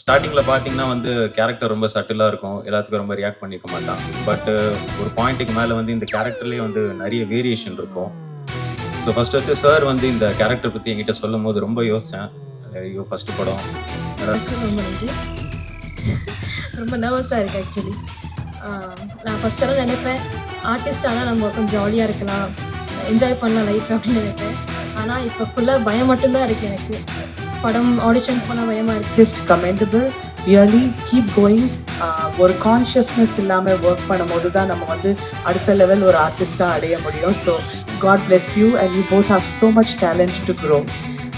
ஸ்டார்டிங்கில் பார்த்தீங்கன்னா வந்து கேரக்டர் ரொம்ப சட்டிலாக இருக்கும். எல்லாத்துக்கும் ரொம்ப ரியாக்ட் பண்ணிக்க மாட்டான். பட்டு ஒரு பாயிண்ட்டுக்கு மேலே வந்து இந்த கேரக்டர்லேயே வந்து நிறைய வேரியேஷன் இருக்கும். ஸோ ஃபஸ்ட் வந்து சார் வந்து இந்த கேரக்டர் பற்றி என்கிட்ட சொல்லும் போது ரொம்ப யோசித்தேன் ஐயோ ஃபஸ்ட்டு படம். ரொம்ப நர்வஸாக இருக்குது ஆக்சுவலி நான் ஃபஸ்ட்டெல்லாம் நினைப்பேன் ஆர்டிஸ்ட் ஆனால் நம்ம கொஞ்சம் ஜாலியாக இருக்கலாம். என்ஜாய் பண்ணலாம் லைஃப் அப்படின்னு நினைப்பேன். ஆனால் இப்போ ஃபுல்லாக பயம் மட்டும்தான் இருக்குது எனக்கு. படம் ஆடிஷன் போனால் பயமாக இருக்குது just commendable really keep going ஒரு கான்ஷியஸ்னஸ் இல்லாமல் ஒர்க் பண்ணும்போது தான் நம்ம வந்து அடுத்த லெவல் ஒரு ஆர்டிஸ்டாக அடைய முடியும். So God bless you and you both have so much talent to grow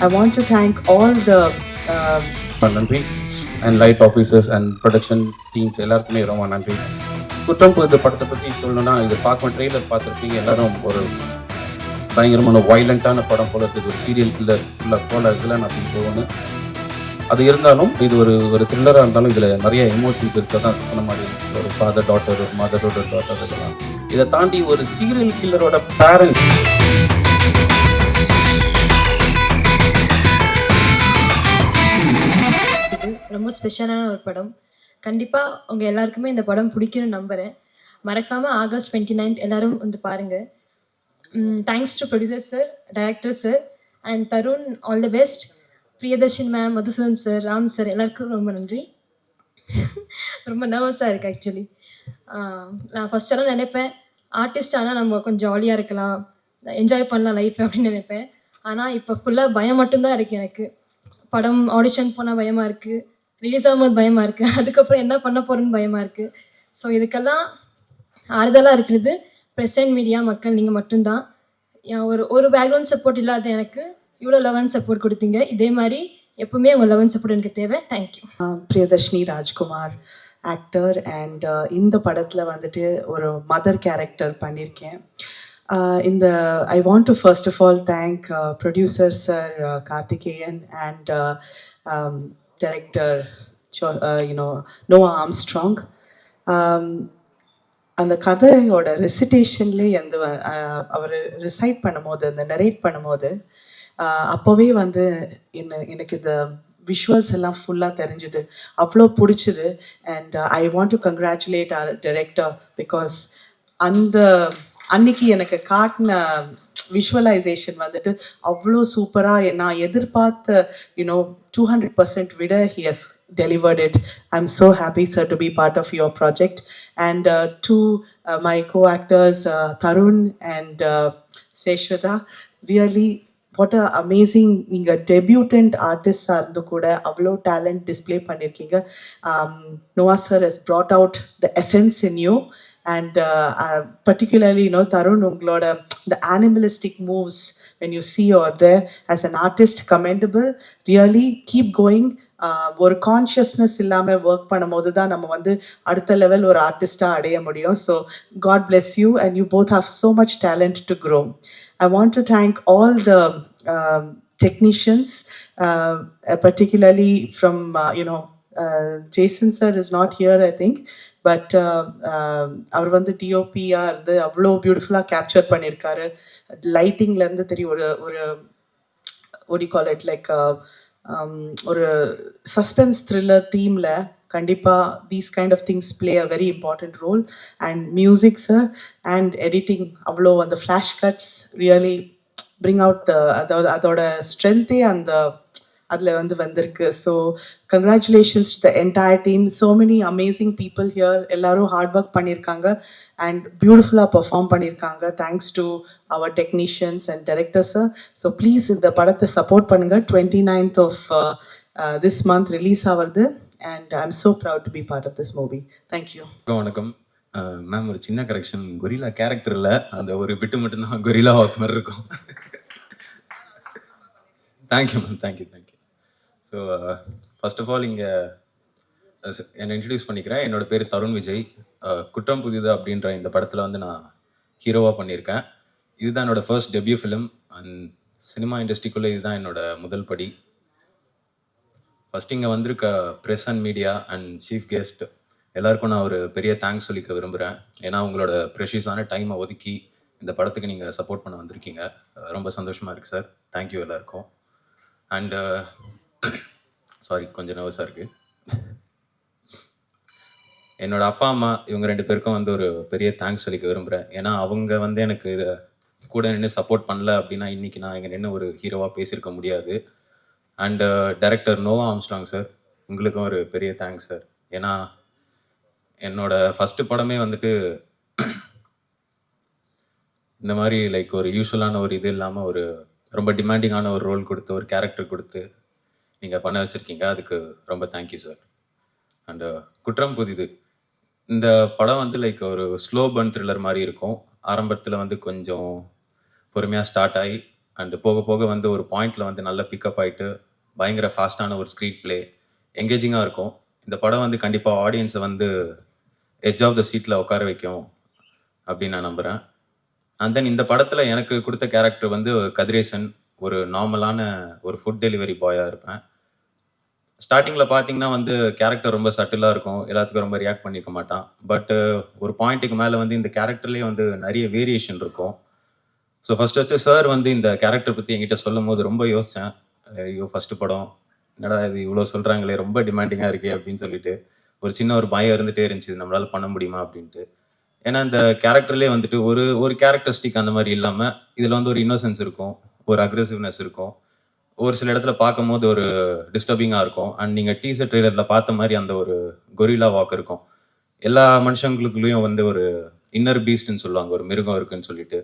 I want to thank all the நன்றி. And light officers and production teams எல்லாருக்குமே ரொம்ப நன்றி. குற்றம் புது படத்தை பற்றி சொல்லணும்னா இது பார்க்கும் ட்ரெய்லர் பார்த்துருப்பீங்க. எல்லாரும் ஒரு பயங்கரமான வைலண்ட்டான படம் போல இருக்குது. ஒரு சீரியல் கில்லர் ஃபுல்லாக போல இதெல்லாம் அப்படின்னு போகணும் அது இருந்தாலும் இது ஒரு ஒரு த்ரில்லராக இருந்தாலும் இதில் நிறைய எமோஷன்ஸ் இருக்க தான் சொன்ன மாதிரி ஒரு ஃபாதர் டாட்டர் ஒரு மதரோட டாட்டர் இதெல்லாம். இதை தாண்டி ஒரு சீரியல் கில்லரோட பேரண்ட்ஸ் ரொம்ப ஸ்பெஷலான ஒரு படம். கண்டிப்பாக உங்கள் எல்லாருக்குமே இந்த படம் பிடிக்கும்னு நம்புகிறேன் மறக்காமல் ஆகஸ்ட் டுவெண்ட்டி நைன்த் எல்லாரும் வந்து பாருங்கள் thanks to producer sir director sir and Tarun all the best Priyadarshan ma'am Madhusudan sir Ram sir எல்லாருக்கும் ரொம்ப நன்றி. ரொம்ப நர்வஸாக இருக்குது ஆக்சுவலி நான் ஃபஸ்ட்டெல்லாம் நினைப்பேன் ஆர்டிஸ்ட் ஆனால் நம்ம கொஞ்சம் ஜாலியாக இருக்கலாம் என்ஜாய் பண்ணலாம் லைஃப் அப்படின்னு நினைப்பேன். ஆனால் இப்போ ஃபுல்லாக பயம் மட்டும்தான் இருக்குது எனக்கு. படம் ஆடிஷன் போனால் பயமாக இருக்குது ரிலீஸ் ஆகும்போது பயமாக இருக்குது அதுக்கப்புறம் என்ன பண்ண போகிறேன்னு பயமாக இருக்குது ஸோ இதுக்கெல்லாம் ஆறுதலாக இருக்கிறது. ப்ரெசன்ட் மீடியா மக்கள் நீங்கள் மட்டும்தான். ஒரு ஒரு பேக்ரவுண்ட் சப்போர்ட் இல்லாத எனக்கு இவ்வளோ லெவன் சப்போர்ட் கொடுத்தீங்க. இதே மாதிரி எப்பவுமே உங்கள் லெவன் சப்போர்ட் எனக்கு தேவை. Thank you Priyadarshini Rajkumar actor and இந்த படத்தில் வந்துட்டு ஒரு மதர் கேரக்டர் பண்ணியிருக்கேன் இந்த I want to first of all thank producer sir Karthikeyan and director you know Noah Armstrong அந்த கதையோட ரெசிடேஷன்லேயே அந்த அவர் ரிசைட் பண்ணும்போது அந்த நரேட் பண்ணும்போது அப்போவே வந்து என்ன எனக்கு இந்த விஷுவல்ஸ் எல்லாம் ஃபுல்லாக தெரிஞ்சுது. அவ்வளோ பிடிச்சிது. And I want to congratulate our director because அந்த அன்னைக்கு எனக்கு காட்டின விஷுவலைசேஷன் வந்துட்டு அவ்வளோ சூப்பராக நான் எதிர்பார்த்த யூனோ டூ ஹண்ட்ரட் பர்சன்ட் விட he's delivered it. I'm so happy, sir, to be part of your project. And uh, to uh, my co-actors, uh, Tarun and uh, Seshwata, really what a amazing நீங்கள் debutant ஆர்டிஸ்டாக இருந்து கூட அவ்வளோ talent display பண்ணியிருக்கீங்க Noah sir has brought out the essence in you and uh, uh, particularly you know Tarun உங்களோட the animalistic moves when you see you're there as an artist commendable really keep going ஆஹ் ஒரு consciousness இல்லாமல் work பண்ணும்போது தான் நம்ம வந்து அடுத்த level ஒரு ஆர்டிஸ்டாக அடைய முடியும். So God bless you and you both have so much talent to grow I want to thank all the technicians particularly from you know Jason sir is not here I think but அவர் வந்து டிஓபியாக இருந்து அவ்வளோ பியூட்டிஃபுல்லாக capture பண்ணியிருக்காரு லைட்டிங்லேருந்து தெரியும் ஒரு ஒரு ஒடி கால் இட் லைக் ஒரு சஸ்பென்ஸ் த்ரில்லர் தீமில் கண்டிப்பாக these kind of things play a very important role and music sir and editing அவ்வளோ அந்த flash cuts really bring out the அதோட அதோட ஸ்ட்ரென்த்தே அந்த அதில் வந்து வந்திருக்கு. So congratulations the entire team so many amazing people here எல்லாரும் ஹார்ட் ஒர்க் பண்ணியிருக்காங்க அண்ட் பியூட்டிஃபுல்லாக பெர்ஃபார்ம் பண்ணியிருக்காங்க thanks to our technicians and directors so please இந்த படத்தை சப்போர்ட் பண்ணுங்கள் twenty ninth of this month release ஆகிறது and I am so proud to be part of this movie thank you வணக்கம் ma'am uh, ஒரு சின்ன correction gorilla character இல்லை அந்த ஒரு பிட்டு மட்டும்தான் கொரிலா வாக் மாதிரி இருக்கும். Thank you ma'am thank you thank you so first of all இங்கே என்னை இன்ட்ரடியூஸ் பண்ணிக்கிறேன் என்னோட பேர் தருண் விஜய். Uh, குற்றம் புதிது அப்படின்ற இந்த படத்தில் வந்து நான் ஹீரோவாக பண்ணியிருக்கேன். இதுதான் என்னோட first debut film and cinema இண்டஸ்ட்ரிக்குள்ளே இதுதான் என்னோட முதல் படி. ஃபஸ்ட் இங்கே வந்திருக்க press and media and chief guest எல்லாருக்கும் நான் ஒரு பெரிய தேங்க்ஸ் சொல்லிக்க விரும்புகிறேன் ஏன்னா உங்களோட ப்ரெஷியஸான டைமை ஒதுக்கி இந்த படத்துக்கு நீங்கள் சப்போர்ட் பண்ண வந்திருக்கீங்க. ரொம்ப சந்தோஷமாக இருக்குது சார் தேங்க்யூ எல்லாருக்கும். அண்டு சாரி கொஞ்சம் நர்வஸாக இருக்குது என்னோட அப்பா அம்மா இவங்க ரெண்டு பேருக்கும் வந்து ஒரு பெரிய தேங்க்ஸ் சொல்லிக்க விரும்புகிறேன் ஏன்னா அவங்க வந்து எனக்கு இதை கூட நின்று சப்போர்ட் பண்ணல அப்படின்னா இன்றைக்கி நான் இங்கே நின்று ஒரு ஹீரோவாக பேசியிருக்க முடியாது. And director uh, Noah Armstrong sir உங்களுக்கும் ஒரு பெரிய தேங்க்ஸ் சார் ஏன்னா என்னோட ஃபஸ்ட்டு படமே வந்துட்டு இந்த மாதிரி லைக் ஒரு யூஸ்வலான ஒரு இது இல்லாமல் ஒரு ரொம்ப டிமாண்டிங்கான ஒரு ரோல் கொடுத்து ஒரு கேரக்டர் கொடுத்து நீங்கள் பண்ண வச்சுருக்கீங்க. அதுக்கு ரொம்ப தேங்க்யூ சார் அண்டு குற்றம் புதிது. இந்த படம் வந்து லைக் ஒரு ஸ்லோ பர்ன் த்ரில்லர் மாதிரி இருக்கும். ஆரம்பத்தில் வந்து கொஞ்சம் பொறுமையாக ஸ்டார்ட் ஆகி அண்டு போக போக வந்து ஒரு பாயிண்டில் வந்து நல்லா பிக்கப் ஆகிட்டு பயங்கர ஃபாஸ்ட்டான ஒரு ஸ்க்ரீன் ப்ளே எங்கேஜிங்காக இருக்கும். இந்த படம் வந்து கண்டிப்பாக ஆடியன்ஸை வந்து எட்ஜ் ஆஃப் த சீட்டில் உட்கார வைக்கும் அப்படின்னு நான் நம்புகிறேன் அண்ட் தென் இந்த படத்தில் எனக்கு கொடுத்த கேரக்டர் வந்து கதிரேசன். ஒரு நார்மலான ஒரு ஃபுட் டெலிவரி பாயாக இருப்பேன். ஸ்டார்டிங்கில் பார்த்தீங்கன்னா வந்து கேரக்டர் ரொம்ப சட்டிலாக இருக்கும். எல்லாத்துக்கும் ரொம்ப ரியாக்ட் பண்ணிக்க மாட்டான். பட்டு ஒரு பாயிண்ட்டுக்கு மேலே வந்து இந்த கேரக்டர்லேயே வந்து நிறைய வேரியேஷன் இருக்கும். ஸோ ஃபஸ்ட் ஃபஸ்ட்டு சார் வந்து இந்த கேரக்டர் பற்றி என்கிட்ட சொல்லும் போது ரொம்ப யோசித்தேன் ஐயோ ஃபஸ்ட்டு படம். என்னடா இது இவ்வளோ சொல்கிறாங்களே ரொம்ப டிமாண்டிங்காக இருக்கே அப்படின்னு சொல்லிட்டு. ஒரு சின்ன ஒரு பயம் இருந்துகிட்டே இருந்துச்சு. நம்மளால் பண்ண முடியுமா? அப்படின்ட்டு. ஏன்னா இந்த கேரக்டர்லேயே வந்துட்டு ஒரு ஒரு கேரக்டரிஸ்டிக் அந்த மாதிரி இல்லாமல் இதில் வந்து ஒரு இன்னோசன்ஸ் இருக்கும். ஒரு அக்ரெசிவ்னஸ் இருக்கும். ஒரு சில இடத்துல பார்க்கும்போது ஒரு டிஸ்டர்பிங்காக இருக்கும். அண்ட் நீங்கள் டீசர் ட்ரெய்லரில் பார்த்த மாதிரி அந்த ஒரு கொரில்லா வாக் இருக்கும். எல்லா மனுஷங்களுக்குள்ளேயும் வந்து ஒரு இன்னர் பீஸ்ட்னு சொல்லுவாங்க. ஒரு மிருகம் இருக்குன்னு சொல்லிட்டு.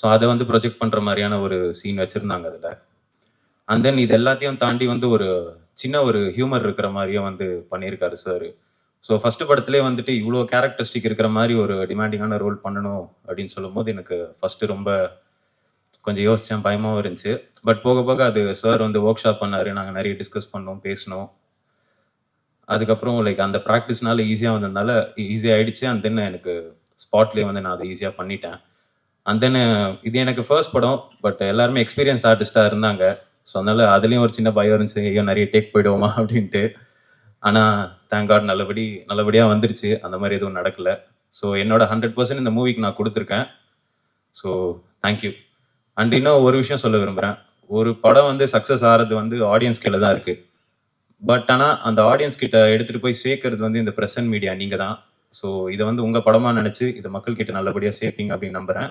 ஸோ அதை வந்து ப்ரொஜெக்ட் பண்ணுற மாதிரியான ஒரு சீன் வச்சுருந்தாங்க அதில். அண்ட் தென் இது எல்லாத்தையும் தாண்டி வந்து ஒரு சின்ன ஒரு ஹியூமர் இருக்கிற மாதிரியும் வந்து பண்ணியிருக்காரு சார் ஸோ ஃபஸ்ட்டு படத்துலேயே வந்துட்டு இவ்வளோ கேரக்டரிஸ்டிக் இருக்கிற மாதிரி ஒரு டிமாண்டிங்கான ரோல் பண்ணணும் அப்படின்னு சொல்லும்போது எனக்கு ஃபஸ்ட்டு ரொம்ப கொஞ்சம் யோசித்தேன் பயமாகவும் இருந்துச்சு. பட் போக போக அது சார் வந்து ஒர்க் ஷாப் பண்ணார். நாங்கள் நிறைய டிஸ்கஸ் பண்ணோம் பேசினோம். அதுக்கப்புறம் லைக் அந்த ப்ராக்டிஸ்னால ஈஸியாக வந்ததுனால ஈஸியாக ஆயிடுச்சு. அண்ட் தென் எனக்கு ஸ்பாட்லேயே வந்து நான் அதை ஈஸியாக பண்ணிட்டேன். அந்த தென் இது எனக்கு ஃபர்ஸ்ட் படம். பட் எல்லாருமே எக்ஸ்பீரியன்ஸ் ஆர்டிஸ்டாக இருந்தாங்க. ஸோ அதனால அதுலேயும் ஒரு சின்ன பயம் இருந்துச்சு. ஐயோ நிறைய டேக் போயிடுவோமா? அப்படின்ட்டு. ஆனால் தேங்க் காட் நல்லபடி நல்லபடியாக வந்துருச்சு. அந்த மாதிரி எதுவும் நடக்கலை. ஸோ என்னோட ஹண்ட்ரட் பர்சன்ட் இந்த மூவிக்கு நான் கொடுத்துருக்கேன். ஸோ தேங்க்யூ அண்ட் இன்னும் ஒரு விஷயம் சொல்ல விரும்புகிறேன் ஒரு படம் வந்து சக்ஸஸ் ஆகிறது வந்து ஆடியன்ஸ் கீழே தான் இருக்குது பட் ஆனால் அந்த ஆடியன்ஸ் கிட்ட எடுத்துகிட்டு போய் சேர்க்கறது வந்து இந்த ப்ரெசன்ட் மீடியா நீங்கள் தான். ஸோ இதை வந்து உங்கள் படமாக நினச்சி இதை மக்கள் கிட்ட நல்லபடியாக சேர்ப்பீங்க அப்படின்னு நம்புகிறேன்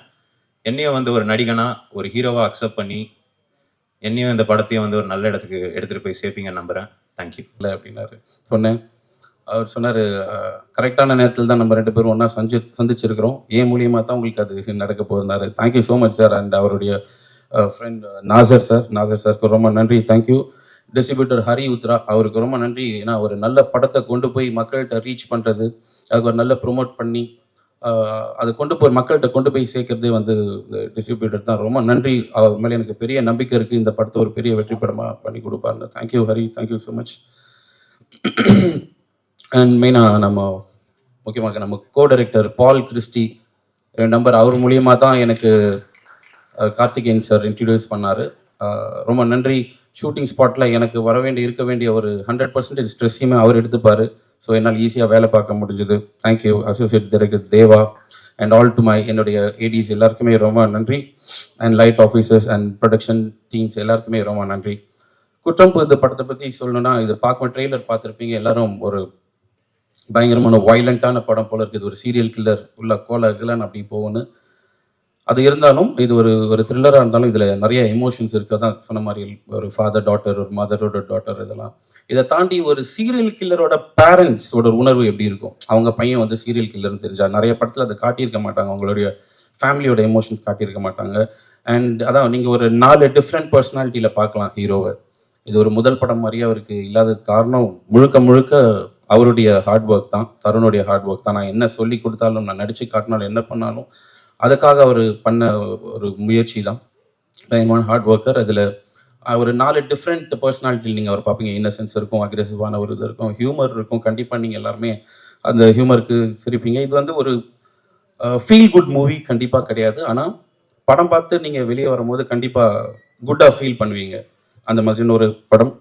என்னையும் வந்து ஒரு நடிகனாக ஒரு ஹீரோவாக அக்செப்ட் பண்ணி என்னையும் இந்த படத்தையும் வந்து ஒரு நல்ல இடத்துக்கு எடுத்துகிட்டு போய் சேர்ப்பீங்கன்னு நம்புகிறேன் தேங்க்யூ இல்லை அப்படின்னாரு. சொன்னேன். அவர் சொன்னார் கரெக்டான நேரத்தில் தான் நம்ம ரெண்டு பேரும் ஒன்றா சந்தி சந்திச்சிருக்கிறோம். ஏன் மூலியமாக தான் உங்களுக்கு அது நடக்க போகுதுனாரு thank you so much sir and அவருடைய ஃப்ரெண்ட் நாசர் சார் நாசர் சாருக்கு ரொம்ப நன்றி. தேங்க்யூ டிஸ்ட்ரிபியூட்டர் ஹரி உத்ரா அவருக்கு ரொம்ப நன்றி. ஏன்னா ஒரு நல்ல படத்தை கொண்டு போய் மக்கள்கிட்ட ரீச் பண்ணுறது அதுக்கு ஒரு நல்ல ப்ரொமோட் பண்ணி அதை கொண்டு போய் மக்கள்கிட்ட கொண்டு போய் சேர்க்கறதே வந்து டிஸ்ட்ரிபியூட்டர் தான். ரொம்ப நன்றி. அவர் மேலே எனக்கு பெரிய நம்பிக்கை இருக்குது இந்த படத்தை ஒரு பெரிய வெற்றி படமாக பண்ணி கொடுப்பாருன்னு. Thank you Hari thank you so much and மெயினாக uh, நம்ம முக்கியமாக நம்ம கோ டைரக்டர் பால் கிறிஸ்டி ரெண்டு நம்பர் அவர் மூலியமாக தான் எனக்கு uh, கார்த்திகேயன் சார் இன்ட்ரடியூஸ் பண்ணார். ரொம்ப நன்றி. ஷூட்டிங் ஸ்பாட்டில் எனக்கு வர வேண்டிய இருக்க வேண்டிய ஒரு ஹண்ட்ரட் பர்சன்டேஜ் ஸ்ட்ரெஸ்ஸையுமே அவர் எடுத்துப்பார். ஸோ என்னால் ஈஸியாக வேலை பார்க்க முடிஞ்சது. Thank you associate director Deva and all to my என்னுடைய ஏடிஸ் எல்லாருக்குமே ரொம்ப நன்றி. And light officers and production teams எல்லாருக்குமே ரொம்ப நன்றி. குற்றம் இந்த படத்தை பற்றி சொல்லணும்னா இது பார்க்க ட்ரெய்லர் பார்த்துருப்பீங்க. எல்லாரும் ஒரு பயங்கரமான வயலண்ட்டான படம் போல இருக்குது. ஒரு சீரியல் கில்லர் உள்ள கோல கிலன் அப்படி போகணும் அது இருந்தாலும் இது ஒரு ஒரு த்ரில்லராக இருந்தாலும் இதில் நிறைய எமோஷன்ஸ் இருக்குது தான் சொன்ன மாதிரி ஒரு ஃபாதர் டாட்டர் ஒரு மதரோட டாட்டர் இதெல்லாம். இதை தாண்டி ஒரு சீரியல் கில்லரோட பேரண்ட்ஸோட உணர்வு எப்படி இருக்கும்? அவங்க பையன் வந்து சீரியல் கில்லர்னு தெரிஞ்சா நிறைய படத்தில் அதை காட்டியிருக்க மாட்டாங்க. அவங்களுடைய ஃபேமிலியோட எமோஷன்ஸ் காட்டியிருக்க மாட்டாங்க. அண்ட் அதான் நீங்கள் ஒரு நாலு டிஃப்ரெண்ட் பர்சனாலிட்டியில் பார்க்கலாம் ஹீரோவை இது ஒரு முதல் படம் மாதிரியே அவருக்கு இல்லாத காரணம் முழுக்க முழுக்க அவருடைய ஹார்ட் ஒர்க் தான் தருணுடைய ஹார்ட் ஒர்க் தான். நான் என்ன சொல்லி கொடுத்தாலும் நான் நடிச்சு காட்டினாலும் என்ன பண்ணாலும் அதுக்காக அவர் பண்ண ஒரு முயற்சி தான். பயங்கரமான ஹார்ட் ஒர்க்கர் அதில் ஒரு நாலு டிஃப்ரெண்ட் பர்சனாலிட்டியில் நீங்கள் அவர் பார்ப்பீங்க. இன்னசென்ஸ் இருக்கும் அக்ரெசிவான ஒரு இது இருக்கும் ஹியூமர் இருக்கும். கண்டிப்பாக நீங்கள் எல்லாருமே அந்த ஹியூமருக்கு சிரிப்பீங்க. இது வந்து ஒரு ஃபீல் குட் மூவி கண்டிப்பாக கிடையாது. ஆனால் படம் பார்த்து நீங்கள் வெளியே வரும்போது கண்டிப்பாக குட்டாக ஃபீல் பண்ணுவீங்க. அந்த மாதிரின்னு ஒரு படம்.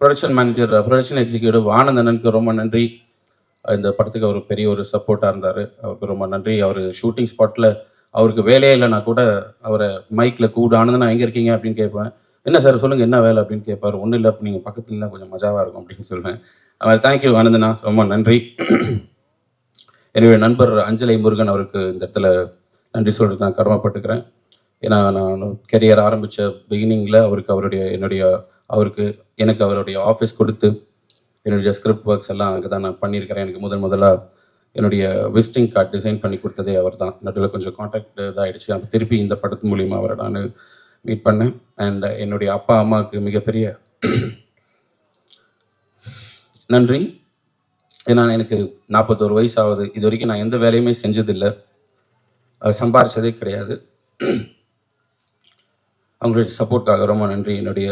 ப்ரொடக்ஷன் மேனேஜர் ப்ரொடக்ஷன் எக்ஸிக்யூட்டிவ் ஆனந்தனனுக்கு ரொம்ப நன்றி. இந்த படத்துக்கு அவர் பெரிய ஒரு சப்போர்ட்டாக இருந்தார். அவருக்கு ரொம்ப நன்றி. அவர் ஷூட்டிங் ஸ்பாட்டில் அவருக்கு வேலையே இல்லைனா கூட அவரை மைக்கில் கூட ஆனந்தனா எங்கே இருக்கீங்க? அப்படின்னு கேட்பேன். என்ன சார் சொல்லுங்கள் என்ன வேலை? அப்படின்னு கேட்பார். ஒன்றும் இல்லை நீங்கள் பக்கத்துல இருந்தால் கொஞ்சம் மஜாவாக இருக்கும் அப்படின்னு சொல்லுவேன். அவர் தேங்க்யூ ஆனந்தனா ரொம்ப நன்றி. என்னுடைய நண்பர் அஞ்சலை முருகன் அவருக்கு இந்த இடத்துல நன்றி சொல்கிறது நான் கடமைப்பட்டுக்கிறேன். ஏன்னா நான் கெரியர் ஆரம்பித்த பிகினிங்கில் அவருக்கு அவருடைய என்னுடைய அவருக்கு எனக்கு அவருடைய ஆஃபீஸ் கொடுத்து என்னுடைய ஸ்கிரிப்ட் ஒர்க்ஸ் எல்லாம் அங்கே தான் நான் பண்ணியிருக்கிறேன். எனக்கு முதன் முதலாக என்னுடைய விசிட்டிங் கார்டு டிசைன் பண்ணி கொடுத்ததே அவர் தான் நடுவில் கொஞ்சம் காண்டாக்ட் இதாகிடுச்சு அப்போ திருப்பி இந்த படத்து மூலிமா அவரை நான் மீட் பண்ணேன். அண்ட் என்னுடைய அப்பா அம்மாவுக்கு மிகப்பெரிய நன்றி. ஏன்னா எனக்கு நாற்பத்தோரு வயசு ஆகுது இது வரைக்கும் நான் எந்த வேலையுமே செஞ்சதில்லை. சம்பாரித்ததே கிடையாது. அவங்களுடைய சப்போர்ட்டாக ரொம்ப நன்றி. என்னுடைய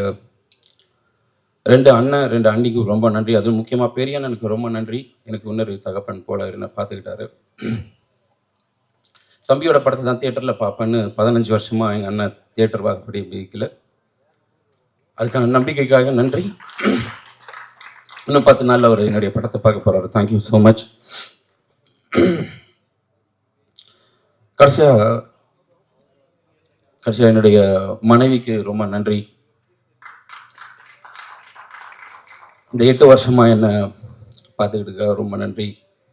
ரெண்டு அண்ணன் ரெண்டு அண்ணிக்கு ரொம்ப நன்றி. அதுவும் முக்கியமாக பெரிய அண்ணனுக்கு ரொம்ப நன்றி. எனக்கு இன்னொரு தகப்பன் போல என்ன பார்த்துக்கிட்டாரு தம்பியோட படத்தை தான் தியேட்டரில் பார்ப்பேன்னு பதினஞ்சு வருஷமாக எங்கள் அண்ணன் தியேட்டர் வாசப்படி பிடிக்கல அதுக்கான நம்பிக்கைக்காக நன்றி. இன்னும் பத்து நாளில் அவர் என்னுடைய படத்தை பார்க்க போகிறாரு தேங்க்யூ ஸோ மச் கடைசியாக கடைசியாக என்னுடைய மனைவிக்கு ரொம்ப நன்றி. இந்த எட்டு வருஷமாக என்னை பார்த்துக்கிட்டு ரொம்ப நன்றி.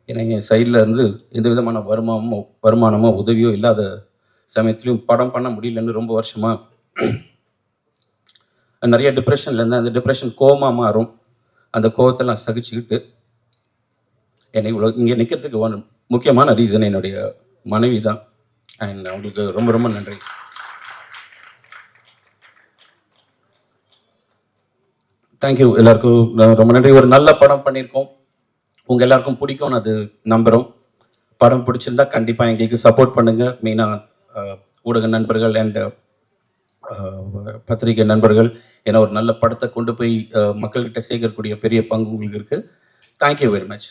ஏன்னா என் சைடில் இருந்து எந்த விதமான வருமானமோ வருமானமோ உதவியோ இல்லாத சமயத்துலையும் படம் பண்ண முடியலன்னு ரொம்ப வருஷமாக நிறைய டிப்ரெஷனில் இருந்தேன் அந்த டிப்ரெஷன் கோமா மாறும். அந்த கோபத்தெல்லாம் சகிச்சுக்கிட்டு என்னை இவ்வளோ இங்கே நிற்கிறதுக்கு ஒன் முக்கியமான ரீசன் என்னுடைய மனைவி தான் அண்ட் அவங்களுக்கு ரொம்ப ரொம்ப நன்றி. தேங்க்யூ எல்லாருக்கும் நான் ரொம்ப நன்றி. ஒரு நல்ல படம் பண்ணியிருக்கோம் உங்கள் எல்லாருக்கும் பிடிக்கும்னு அது நம்புகிறோம் படம் பிடிச்சிருந்தா கண்டிப்பாக எங்களுக்கு சப்போர்ட் பண்ணுங்கள் மெயினாக ஊடக நண்பர்கள் அண்ட் பத்திரிகை நண்பர்கள் ஏன்னா ஒரு நல்ல படத்தை கொண்டு போய் மக்கள்கிட்ட சேர்க்கக்கூடிய பெரிய பங்கு உங்களுக்கு இருக்குது தேங்க்யூ வெரி மச்